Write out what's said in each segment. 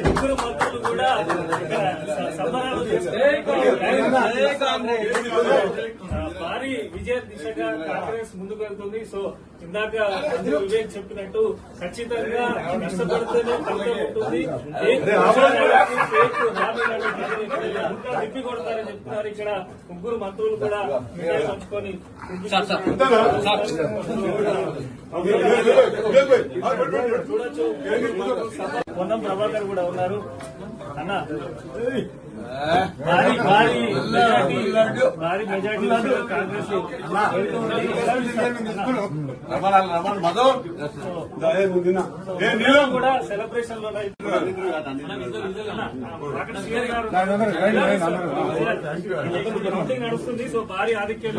ముగ్గురు మంత్రులు కూడా ఇక్కడ స- సంబరాలు విజయ దిశగా కాంగ్రెస్ ముందుకు వెళ్తుంది సో ఇందాక వివేక్ చెప్పినట్టు ఖచ్చితంగా కష్టపడితేనే ఫలితం ఉంటుంది తిప్పి కొడతారని చెప్తున్నారు ఇక్కడ ముగ్గురు మంత్రులు కూడా నిర్ణయం పంచుకొని చూడొచ్చు పొన్నం ప్రభాకర్ కూడా ఉన్నారు. అన్న. భారీ భారీ భారీ మెజార్టీ కాంగ్రెస్. కూడా సెలబ్రేషన్లో నడుస్తుంది. సో భారీ ఆధిక్యం.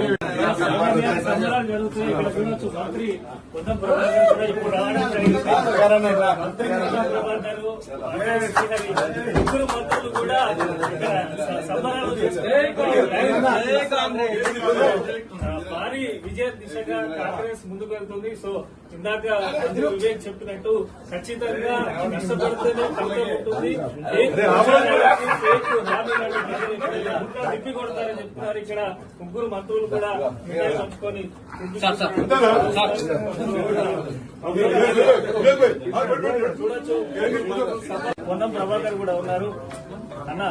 సంబరాలు జరుగుతాయి. ఇక్కడ చూడొచ్చు మంత్రి ప్రభాకర్ కూడా ఇప్పుడు రావడం జరిగింది. మంత్రి కొత్త ప్రభాకర్ శ్రీహరి ముగ్గురు మంత్రులు కూడా సంబరాలు భారీ విజయ దిశగా కాంగ్రెస్ ముందుకు వెళ్తుంది. సో ఇందాక వివేక్ చెప్పినట్టు ఖచ్చితంగా కష్టపడితేనే ఫలితం ఉంటుంది. తిప్పి కొడతారని చెప్తున్నారు. ఇక్కడ ముగ్గురు మంత్రులు కూడా నిర్ణయం పంచుకొని చూడొచ్చు. పొన్నం ప్రభాకర్ కూడా ఉన్నారు. అన్న.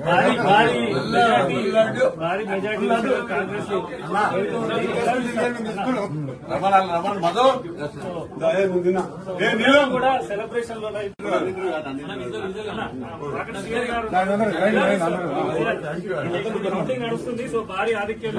భారీ భారీ మెజార్టీ భారీ మెజార్టీ కాంగ్రెస్. కూడా సెలబ్రేషన్లో నడుస్తుంది సో భారీ ఆధిక్యం.